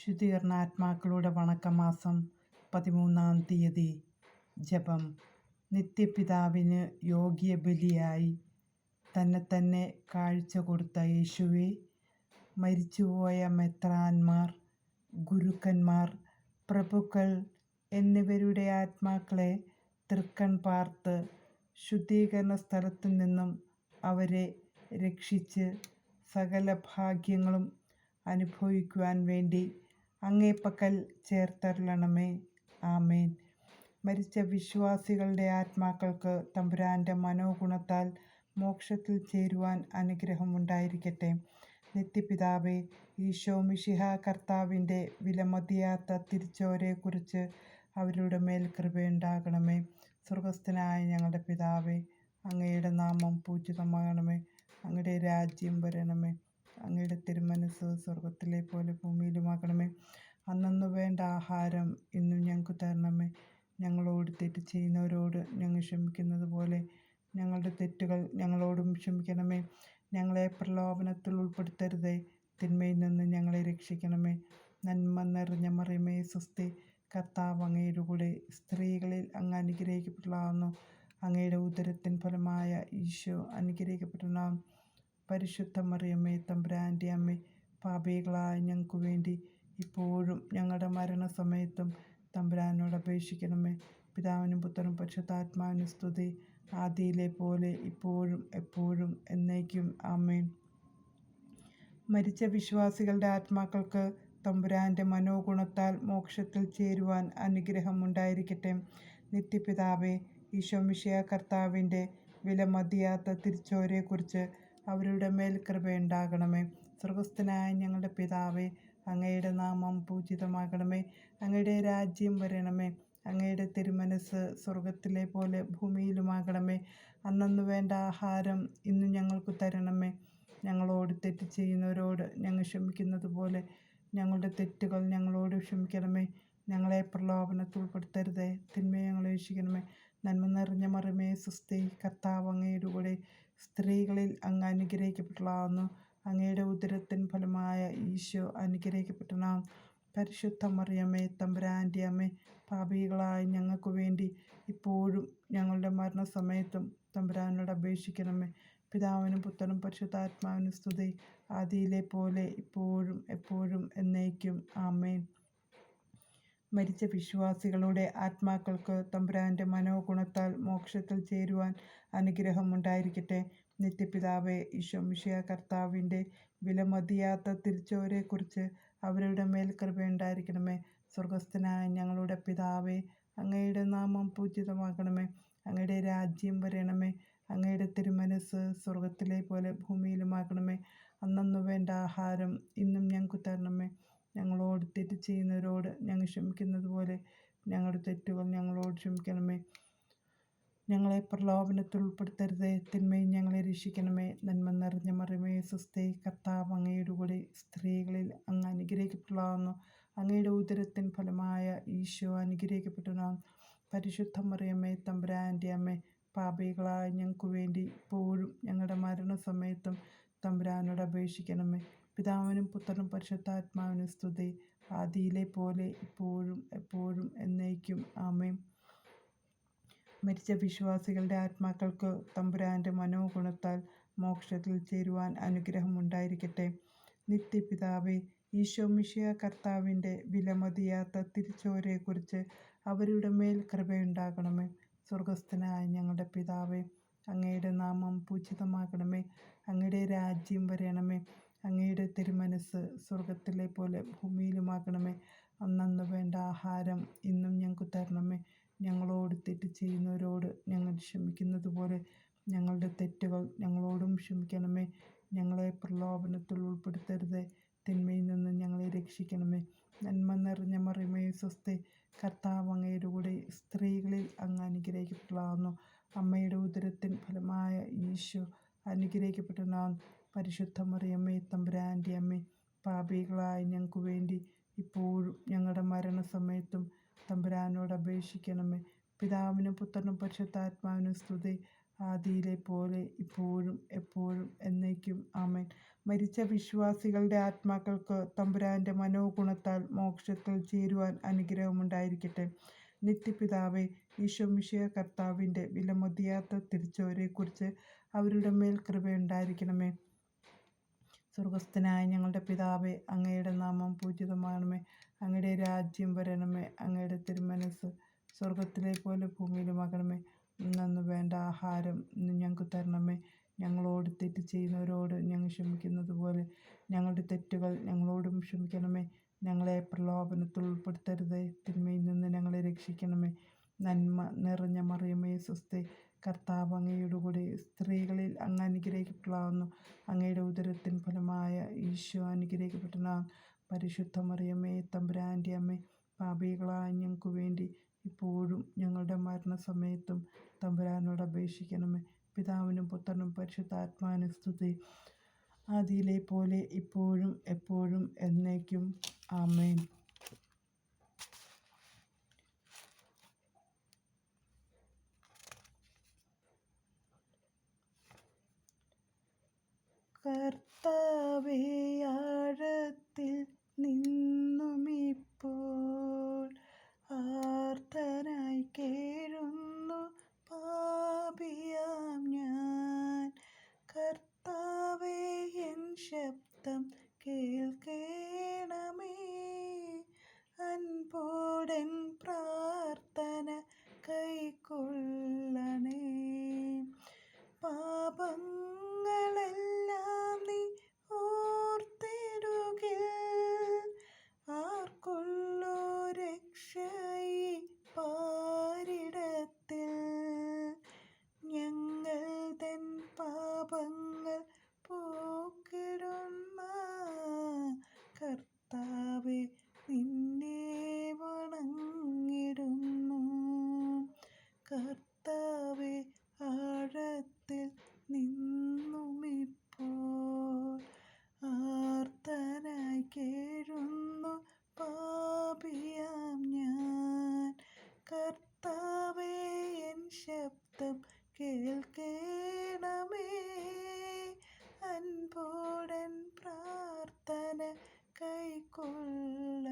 ശുദ്ധീകരണാത്മാക്കളുടെ വണക്കമാസം പതിമൂന്നാം തീയതി. ജപം. നിത്യപിതാവിന് യോഗ്യ ബലിയായി തന്നെ തന്നെ കാഴ്ച കൊടുത്ത യേശുവെ മരിച്ചുപോയ മെത്രാന്മാർ ഗുരുക്കന്മാർ പ്രഭുക്കൾ എന്നിവരുടെ ആത്മാക്കളെ തൃക്കൺ പാർത്ത് ശുദ്ധീകരണ സ്ഥലത്തു നിന്നും അവരെ രക്ഷിച്ച് സകല ഭാഗ്യങ്ങളും അനുഭവിക്കുവാൻ വേണ്ടി അങ്ങേപ്പക്കൽ ചേർത്തരളണമേ ആമേൻ. മരിച്ച വിശ്വാസികളുടെ ആത്മാക്കൾക്ക് തമ്പുരാന്റെ മനോഗുണത്താൽ മോക്ഷത്തിൽ ചേരുവാൻ അനുഗ്രഹമുണ്ടായിരിക്കട്ടെ. നിത്യപിതാവേ ഈശോ മിഷിഹ കർത്താവിന്റെ വിലമതിയാത്ത തിരിച്ചോരെക്കുറിച്ച് അവരുടെ മേൽ കൃപയുണ്ടാകണമേ. സ്വർഗസ്ഥനായ ഞങ്ങളുടെ പിതാവേ അങ്ങയുടെ നാമം പൂജിതമാകണമേ. അങ്ങയുടെ രാജ്യം വരണമേ. അങ്ങയുടെ തിരുമനസ് സ്വർഗത്തിലെ പോലെ ഭൂമിയിലുമാക്കണമേ അന്നു വേണ്ട ആഹാരം ഇന്നും ഞങ്ങൾക്ക് തരണമേ. ഞങ്ങളോട് തെറ്റ് ചെയ്യുന്നവരോട് ഞങ്ങൾ ക്ഷമിക്കുന്നത് പോലെ ഞങ്ങളുടെ തെറ്റുകൾ ഞങ്ങളോടും ക്ഷമിക്കണമേ. ഞങ്ങളെ പ്രലോഭനത്തിൽ ഉൾപ്പെടുത്തരുതേ. തിന്മയിൽ നിന്ന് ഞങ്ങളെ രക്ഷിക്കണമേ. നന്മ നിറഞ്ഞ മറിയമേ സുസ്തി കർത്താവ് അങ്ങയുടെ കൂടെ സ്ത്രീകളിൽ അങ്ങ് അനുഗ്രഹിക്കപ്പെട്ടതാകുന്നു അങ്ങയുടെ ഉദരത്തിൻ ഫലമായ ഈശോ അനുഗ്രഹിക്കപ്പെട്ടതാകുന്നു പരിശുദ്ധ മറിയമ്മേ തമ്പുരാന്റെ അമ്മേ പാപികളായ ഞങ്ങൾക്ക് വേണ്ടി ഇപ്പോഴും ഞങ്ങളുടെ മരണസമയത്തും തമ്പുരാനോട് അപേക്ഷിക്കണമേ. പിതാവിനും പുത്രനും പരിശുദ്ധാത്മാവിനും സ്തുതി. ആദിയിലെ പോലെ ഇപ്പോഴും എപ്പോഴും എന്നേക്കും. ആമേൻ. മരിച്ച വിശ്വാസികളുടെ ആത്മാക്കൾക്ക് തമ്പുരാന്റെ മനോഗുണത്താൽ മോക്ഷത്തിൽ ചേരുവാൻ അനുഗ്രഹമുണ്ടായിരിക്കട്ടെ. നിത്യപിതാവേ ഈശോ ഈശോമിഷയ കർത്താവിന്റെ വിലമതിയാത്ത തിരിച്ചോരെക്കുറിച്ച് അവരുടെ മേൽ കൃപയുണ്ടാകണമേ സ്വർഗസ്ഥനായ ഞങ്ങളുടെ പിതാവേ അങ്ങയുടെ നാമം പൂജിതമാകണമേ. അങ്ങയുടെ രാജ്യം വരണമേ. അങ്ങയുടെ തിരുമനസ് സ്വർഗത്തിലെ പോലെ ഭൂമിയിലുമാകണമേ. അന്നന്ന് വേണ്ട ആഹാരം ഇന്ന് ഞങ്ങൾക്ക് തരണമേ. ഞങ്ങളോട് തെറ്റ് ചെയ്യുന്നവരോട് ഞങ്ങൾ ക്ഷമിക്കുന്നത് പോലെ ഞങ്ങളുടെ തെറ്റുകൾ ഞങ്ങളോട് ക്ഷമിക്കണമേ. ഞങ്ങളെ പ്രലോഭനത്തിൽ ഉൾപ്പെടുത്തരുതേ തിന്മയെ ഞങ്ങളെ രക്ഷിക്കണമേ. നന്മ നിറഞ്ഞ മറിമേ സുസ്ഥി കർത്താവ് അങ്ങയുടെ കൂടെ സ്ത്രീകളിൽ അങ്ങ് അനുഗ്രഹിക്കപ്പെട്ടതാകുന്നു അങ്ങയുടെ ഉദരത്തിൻ ഫലമായ ഈശോ അനുഗ്രഹിക്കപ്പെട്ടണം പരിശുദ്ധ മറിയമ്മേ തമ്പുരാന്റെ അമ്മേ പാപികളായ ഞങ്ങൾക്ക് വേണ്ടി ഇപ്പോഴും ഞങ്ങളുടെ മരണസമയത്തും തമ്പുരാനോട് അപേക്ഷിക്കണമേ. പിതാവിനും പുത്രനും പരിശുദ്ധാത്മാവിനും സ്തുതി. ആദിയിലെ പോലെ ഇപ്പോഴും എപ്പോഴും എന്നേക്കും. ആമേൻ. മരിച്ച വിശ്വാസികളുടെ ആത്മാക്കൾക്ക് തമ്പുരാന്റെ മനോഗുണത്താൽ മോക്ഷത്തിൽ ചേരുവാൻ അനുഗ്രഹമുണ്ടായിരിക്കട്ടെ. നിത്യപിതാവെ ഈശോമിഷയ കർത്താവിന്റെ വിലമതിയാത്ത തിരിച്ചവരെക്കുറിച്ച് അവരുടെ മേൽ കൃപയുണ്ടായിരിക്കണമേ സ്വർഗസ്ഥനായ ഞങ്ങളുടെ പിതാവേ അങ്ങയുടെ നാമം പൂജിതമാക്കണമേ അങ്ങയുടെ രാജ്യം വരണമേ. അങ്ങയുടെ തിരുമനസ് സ്വർഗത്തിലെ പോലെ ഭൂമിയിലുമാക്കണമേ അന്നന്നു വേണ്ട ആഹാരം ഇന്നും ഞങ്ങൾക്ക് തരണമേ. ഞങ്ങളോട് തെറ്റ് ചെയ്യുന്നവരോട് ഞങ്ങൾ ക്ഷമിക്കുന്നത് പോലെ ഞങ്ങളുടെ തെറ്റുകൾ ഞങ്ങളോട് ക്ഷമിക്കണമേ. ഞങ്ങളെ പ്രലോഭനത്തിൽ ഉൾപ്പെടുത്തരുത്. തിന്മയും ഞങ്ങളെ രക്ഷിക്കണമേ. നന്മ നിറഞ്ഞ മറിമേ സുസ്ഥേ കർത്താവ് അങ്ങയുടെ കൂടെ സ്ത്രീകളിൽ അങ്ങ് അനുഗ്രഹിക്കപ്പെടാവുന്നു അങ്ങയുടെ ഉദരത്തിൻ ഫലമായ ഈശോ അനുഗ്രഹിക്കപ്പെട്ടതാണ് പരിശുദ്ധ മറിയമ്മേ തമ്പുരാന്റെ അമ്മേ പാപികളായ ഞങ്ങൾക്ക് വേണ്ടി ഇപ്പോഴും ഞങ്ങളുടെ മരണസമയത്തും തമ്പുരാനോട് അപേക്ഷിക്കണമേ. പിതാവിനും പുത്രനും പരിശുദ്ധാത്മാവിനും സ്തുതി. ആദിയിലെ പോലെ ഇപ്പോഴും എപ്പോഴും എന്നേക്കും. ആമേൻ. മരിച്ച വിശ്വാസികളുടെ ആത്മാക്കൾക്ക് തമ്പുരാന്റെ മനോഗുണത്താൽ മോക്ഷത്തിൽ ചേരുവാൻ അനുഗ്രഹമുണ്ടായിരിക്കട്ടെ നിത്യപിതാവേ ഈശോ മിഷിയ കർത്താവിന്റെ വിലമതിയാത്ത തിരിച്ചോരെക്കുറിച്ച് അവരുടെ മേൽ കൃപയുണ്ടാകണമേ. സ്വർഗസ്ഥനായ ഞങ്ങളുടെ പിതാവേ അങ്ങയുടെ നാമം പൂജിതമാകണമേ. അങ്ങയുടെ രാജ്യം വരണമേ. അങ്ങയുടെ തിരുമനസ് സ്വർഗത്തിലെ പോലെ ഭൂമിയിലുമാകണമേ. അന്നന്ന് വേണ്ട ആഹാരം ഇന്നും ഞങ്ങൾക്ക് തരണമേ. ഞങ്ങളോട് തെറ്റ് ചെയ്യുന്നവരോട് ഞങ്ങൾ ക്ഷമിക്കുന്നത് പോലെ ഞങ്ങളുടെ തെറ്റുകൾ ഞങ്ങളോടും ക്ഷമിക്കണമേ. ഞങ്ങളെ പ്രലോഭനത്തിൽ ഉൾപ്പെടുത്തരുതേ. തിന്മയിൽ നിന്ന് ഞങ്ങളെ രക്ഷിക്കണമേ. നന്മ നിറഞ്ഞ മറിമേ സ്വസ്തി. കർത്താവ് അങ്ങയുടെ കൂടെ സ്ത്രീകളിൽ അങ്ങ് അനുഗ്രഹിക്കപ്പെട്ടതാകുന്നു അമ്മയുടെ ഉദരത്തിൻ ഫലമായ ഈശോ അനുഗ്രഹിക്കപ്പെട്ടതാണ് പരിശുദ്ധ മറിയമ്മേ തമ്പുരാന്റെ അമ്മേ പാപികളായ ഞങ്ങൾക്ക് വേണ്ടി ഇപ്പോഴും ഞങ്ങളുടെ മരണസമയത്തും തമ്പുരാനോട് അപേക്ഷിക്കണമേ. പിതാവിനും പുത്രനും പരിശുദ്ധാത്മാവിനും സ്തുതി. ആദിയിലെ പോലെ ഇപ്പോഴും എപ്പോഴും എന്നേക്കും. ആമേൻ. മരിച്ച വിശ്വാസികളുടെ ആത്മാക്കൾക്ക് തമ്പുരാന്റെ മനോഗുണത്താൽ മോക്ഷത്തിൽ ചേരുവാൻ അനുഗ്രഹമുണ്ടായിരിക്കട്ടെ. നിത്യപിതാവെ ഈശോ മിശിയ കർത്താവിന്റെ വിലമതിയാത്ത തിരിച്ചവരെക്കുറിച്ച് അവരുടെ മേൽ കൃപയുണ്ടായിരിക്കണമേ. സ്വർഗസ്ഥനായ ഞങ്ങളുടെ പിതാവേ അങ്ങയുടെ നാമം പൂജിതമാണമേ. അങ്ങയുടെ രാജ്യം വരണമേ. അങ്ങയുടെ തിരുമനസ് സ്വർഗത്തിലെ പോലെ ഭൂമിയിലുമാകണമേ നന്ന് വേണ്ട ആഹാരം ഞങ്ങൾക്ക് തരണമേ. ഞങ്ങളോട് തെറ്റ് ചെയ്യുന്നവരോട് ഞങ്ങൾ ക്ഷമിക്കുന്നത് പോലെ ഞങ്ങളുടെ തെറ്റുകൾ ഞങ്ങളോടും ക്ഷമിക്കണമേ. ഞങ്ങളെ പ്രലോഭനത്തിൽ ഉൾപ്പെടുത്തരുതേ. തിന്മയിൽ നിന്ന് ഞങ്ങളെ രക്ഷിക്കണമേ. നന്മ നിറഞ്ഞ മറിയമേ സ്വസ്തി. കർത്താവ് അങ്ങയുടെ കൂടെ സ്ത്രീകളിൽ അങ്ങ് അനുഗ്രഹിക്കപ്പെടാവുന്നു. അങ്ങയുടെ ഉദരത്തിൻ ഫലമായ ഈശോ അനുഗ്രഹിക്കപ്പെട്ടനാം പരിശുദ്ധ മറിയമേ തമ്പുരാന്റെ അമ്മേ പാപികളായ ഞങ്ങൾക്ക് വേണ്ടി ഇപ്പോഴും ഞങ്ങളുടെ മരണസമയത്തും തമ്പുരാനോട് അപേക്ഷിക്കണമേ. പിതാവിനും പുത്രനും പരിശുദ്ധാത്മാവിനും സ്തുതി. ആദിയിലെ പോലെ ഇപ്പോഴും എപ്പോഴും എന്നേക്കും. ആമേൻ. കർത്താവേ ആഴത്തിൽ നിന്നുമിപ്പോൾ ആർത്തനായി കേഴുന്നു ശബ്ദം കേൾക്കേണമേ അൻപോടൻ പ്രാർത്ഥന കൈക്കൊള്ള